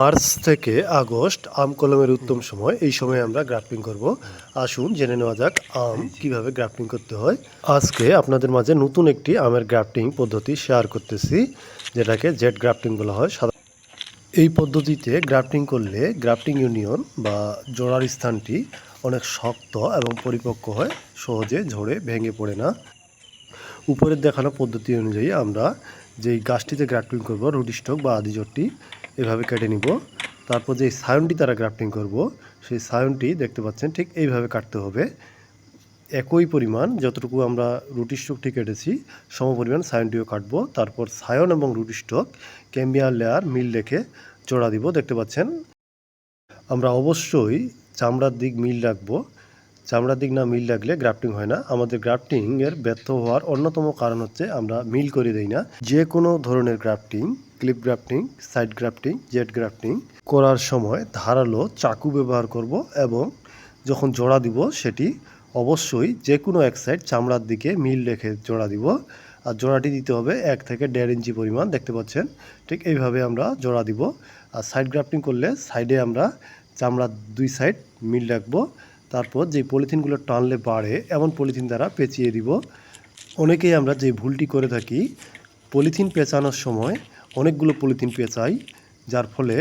March থেকে August আম কলমের উত্তম সময়, এই সময় আমরা গ্রাফটিং করব। আসুন জেনে নেওয়া যাক আম কীভাবে গ্রাফটিং করতে হয়। আজকে আপনাদের মাঝে নতুন একটি আমের গ্রাফটিং পদ্ধতি শেয়ার করতেছি, যেটাকে জেট গ্রাফটিং বলা হয়। এই পদ্ধতিতে গ্রাফটিং করলে গ্রাফটিং ইউনিয়ন বা জোড়ার স্থানটি অনেক শক্ত এবং পরিপক্ক হয়, সহজে ঝরে ভেঙে পড়ে না। উপরের দেখানো পদ্ধতি অনুযায়ী আমরা যেই গাছটিতে গ্রাফটিং করব, রুটি স্টক বা আদিজটটি এভাবে কেটে নিব। তারপর যে সায়নটি তারা গ্রাফটিং করব, সেই সায়নটি দেখতে পাচ্ছেন ঠিক এইভাবে কাটতে হবে। একই পরিমাণ যতটুকু আমরা রুটি স্টকটি কেটেছি সম পরিমাণ সায়নটিও কাটবো। তারপর সায়ন এবং রুটি স্টক ক্যাম্বিয়ার লেয়ার, মিল রেখে জোড়া দিব, দেখতে পাচ্ছেন। আমরা অবশ্যই চামড়ার দিক মিল রাখব। চামড়ার দিক না মিল রাখলে গ্রাফটিং হয় না। আমাদের গ্রাফটিংয়ের ব্যর্থ হওয়ার অন্যতম কারণ হচ্ছে আমরা মিল করে দেই না। যে কোনো ধরনের grafting clip grafting side grafting jet grafting করার সময় ধারালো চাকু ব্যবহার করব এবং যখন জোড়া দিব সেটি অবশ্যই যে কোনো এক সাইড চামড়ার দিকে মিল রেখে জোড়া দিব। আর জোড়াটি দিতে হবে এক থেকে দেড় ইঞ্চি পরিমাণ, দেখতে পাচ্ছেন? ঠিক এইভাবে আমরা জোড়া দিব। আর সাইড গ্রাফটিং করলে সাইডে আমরা চামড়ার দুই সাইড মিল রাখব। তারপর যে পলিথিনগুলো টানলে বাড়ে, এমন পলিথিন দ্বারা পেঁচিয়ে দিব। অনেকেই আমরা যে ভুলটি করে থাকি, পলিথিন পেঁচানোর সময় অনেকগুলো পলিথিন পেঁচাই যার ফলে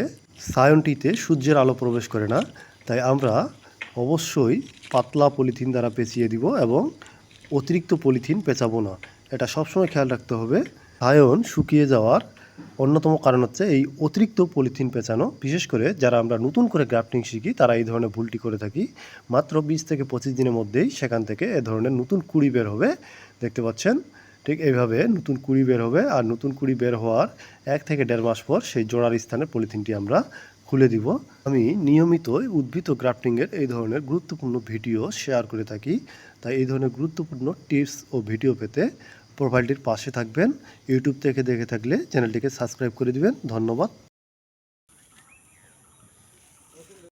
সায়নটিতে সূর্যের আলো প্রবেশ করে না। তাই আমরা অবশ্যই পাতলা পলিথিন দ্বারা পেঁচিয়ে দিব এবং অতিরিক্ত পলিথিন পেঁচাবো না। এটা সবসময় খেয়াল রাখতে হবে। সায়ন শুকিয়ে যাওয়ার অন্যতম কারণ হচ্ছে এই অতিরিক্ত পলিথিন পেঁচানো। বিশেষ করে যারা আমরা নতুন করে গ্রাফটিং শিখি, তারা এই ধরনের ভুলটি করে থাকি। মাত্র বিশ থেকে পঁচিশ দিনের মধ্যেই সেখান থেকে এ ধরনের নতুন কুড়ি বের হবে। দেখতে পাচ্ছেন? ঠিক এইভাবে নতুন কুড়ি বের হবে আর নতুন কুড়ি বের হওয়ার এক থেকে দেড় মাস পর সেই জোড়ার স্থানে পলিথিনটি আমরা খুলে দিব। আমি নিয়মিত উদ্ভিদ ও গ্রাফটিংয়ের এই ধরনের গুরুত্বপূর্ণ ভিডিও শেয়ার করে থাকি। তাই এই ধরনের গুরুত্বপূর্ণ টিপস ও ভিডিও পেতে প্রোফাইলটির পাশে থাকবেন। ইউটিউব থেকে দেখে থাকলে চ্যানেলটিকে সাবস্ক্রাইব করে দিবেন। ধন্যবাদ।